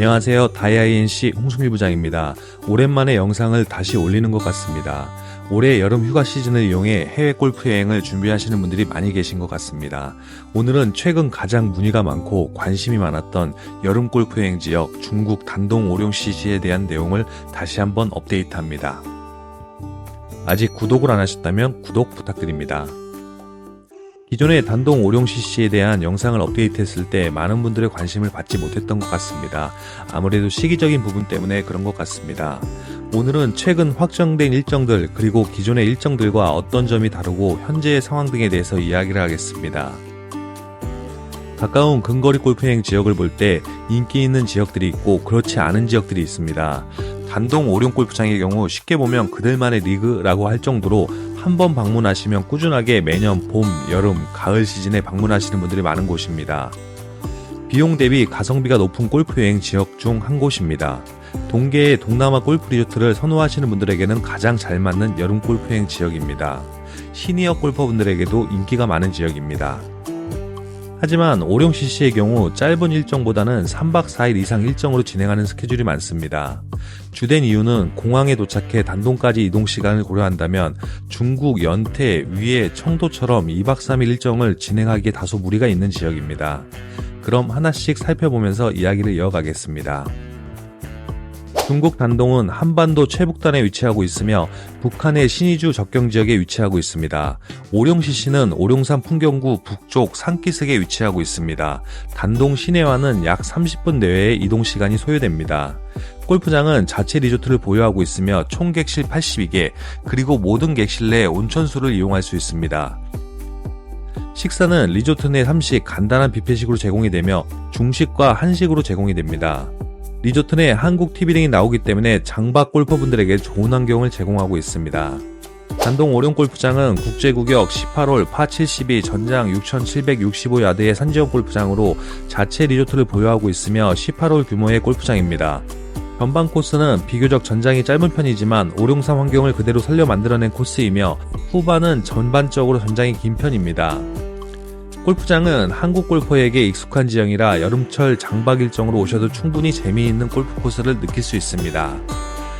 안녕하세요. 다이아이NC 홍승일 부장입니다. 오랜만에 영상을 다시 올리는 것 같습니다. 올해 여름 휴가 시즌을 이용해 해외 골프 여행을 준비하시는 분들이 많이 계신 것 같습니다. 오늘은 최근 가장 문의가 많고 관심이 많았던 여름 골프 여행 지역 중국 단동 오룡 CC에 대한 내용을 다시 한번 업데이트합니다. 아직 구독을 안 하셨다면 구독 부탁드립니다. 기존의 단동 오룡 CC에 대한 영상을 업데이트했을 때 많은 분들의 관심을 받지 못했던 것 같습니다. 아무래도 시기적인 부분 때문에 그런 것 같습니다. 오늘은 최근 확정된 일정들 그리고 기존의 일정들과 어떤 점이 다르고 현재의 상황 등에 대해서 이야기를 하겠습니다. 가까운 근거리 골프여행 지역을 볼 때 인기 있는 지역들이 있고 그렇지 않은 지역들이 있습니다. 단동 오룡 골프장의 경우 쉽게 보면 그들만의 리그라고 할 정도로 한 번 방문하시면 꾸준하게 매년 봄, 여름, 가을 시즌에 방문하시는 분들이 많은 곳입니다. 비용 대비 가성비가 높은 골프 여행 지역 중 한 곳입니다. 동계의 동남아 골프 리조트를 선호하시는 분들에게는 가장 잘 맞는 여름 골프 여행 지역입니다. 시니어 골퍼분들에게도 인기가 많은 지역입니다. 하지만 오룡 CC의 경우 짧은 일정보다는 3박 4일 이상 일정으로 진행하는 스케줄이 많습니다. 주된 이유는 공항에 도착해 단동까지 이동 시간을 고려한다면 중국 연태, 위에, 청도처럼 2박 3일 일정을 진행하기에 다소 무리가 있는 지역입니다. 그럼 하나씩 살펴보면서 이야기를 이어가겠습니다. 중국 단동은 한반도 최북단에 위치하고 있으며 북한의 신의주 접경 지역에 위치하고 있습니다. 오룡시시는 오룡산 풍경구 북쪽 산기슭에 위치하고 있습니다. 단동 시내와는 약 30분 내외의 이동 시간이 소요됩니다. 골프장은 자체 리조트를 보유하고 있으며 총 객실 82개, 그리고 모든 객실 내 온천수를 이용할 수 있습니다. 식사는 리조트 내 3식 간단한 뷔페식으로 제공이 되며 중식과 한식으로 제공이 됩니다. 리조트 내 한국 TV등이 나오기 때문에 장박 골퍼분들에게 좋은 환경을 제공하고 있습니다. 단동 오룡 골프장은 국제구역 18홀 파72 전장 6765야드의 산지형 골프장으로 자체 리조트를 보유하고 있으며 18홀 규모의 골프장입니다. 전방 코스는 비교적 전장이 짧은 편이지만 오룡산 환경을 그대로 살려 만들어낸 코스이며 후반은 전반적으로 전장이 긴 편입니다. 골프장은 한국 골퍼에게 익숙한 지형이라 여름철 장박 일정으로 오셔도 충분히 재미있는 골프 코스를 느낄 수 있습니다.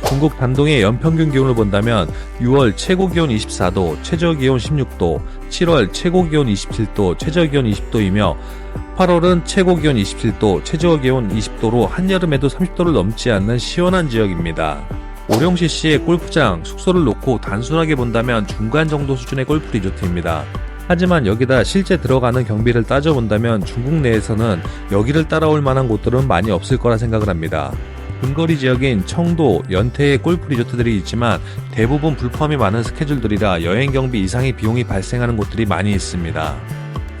중국 단동의 연평균 기온을 본다면 6월 최고 기온 24도, 최저 기온 16도, 7월 최고 기온 27도, 최저 기온 20도이며 8월은 최고 기온 27도, 최저 기온 20도로 한여름에도 30도를 넘지 않는 시원한 지역입니다. 오룡시시의 골프장, 숙소를 놓고 단순하게 본다면 중간 정도 수준의 골프 리조트입니다. 하지만 여기다 실제 들어가는 경비를 따져본다면 중국 내에서는 여기를 따라올 만한 곳들은 많이 없을 거라 생각을 합니다. 근거리 지역인 청도, 연태의 골프 리조트들이 있지만 대부분 불펌이 많은 스케줄들이라 여행 경비 이상의 비용이 발생하는 곳들이 많이 있습니다.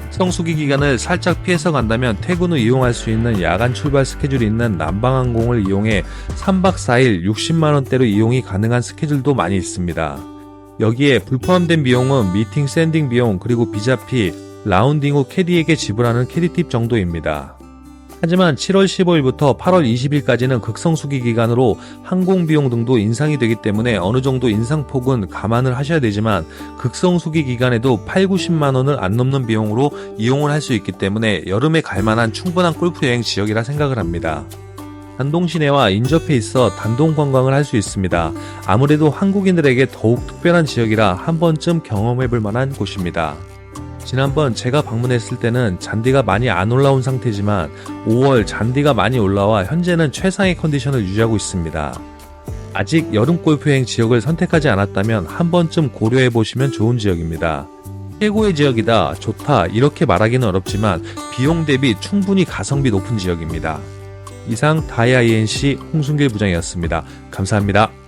성수기 기간을 살짝 피해서 간다면 퇴근 후 이용할 수 있는 야간 출발 스케줄이 있는 남방항공을 이용해 3박 4일 60만원대로 이용이 가능한 스케줄도 많이 있습니다. 여기에 불포함된 비용은 미팅 샌딩 비용 그리고 비자피, 라운딩 후 캐디에게 지불하는 캐디팁 정도입니다. 하지만 7월 15일부터 8월 20일까지는 극성수기 기간으로 항공 비용 등도 인상이 되기 때문에 어느 정도 인상폭은 감안을 하셔야 되지만 극성수기 기간에도 8, 90만 원을 안 넘는 비용으로 이용을 할 수 있기 때문에 여름에 갈 만한 충분한 골프 여행 지역이라 생각을 합니다. 단동 시내와 인접해 있어 단동 관광을 할 수 있습니다. 아무래도 한국인들에게 더욱 특별한 지역이라 한 번쯤 경험해 볼 만한 곳입니다. 지난번 제가 방문했을 때는 잔디가 많이 안 올라온 상태지만 5월 잔디가 많이 올라와 현재는 최상의 컨디션을 유지하고 있습니다. 아직 여름 골프 여행 지역을 선택하지 않았다면 한 번쯤 고려해 보시면 좋은 지역입니다. 최고의 지역이다, 좋다, 이렇게 말하기는 어렵지만 비용 대비 충분히 가성비 높은 지역입니다. 이상 다이아이NC 홍순길 부장이었습니다. 감사합니다.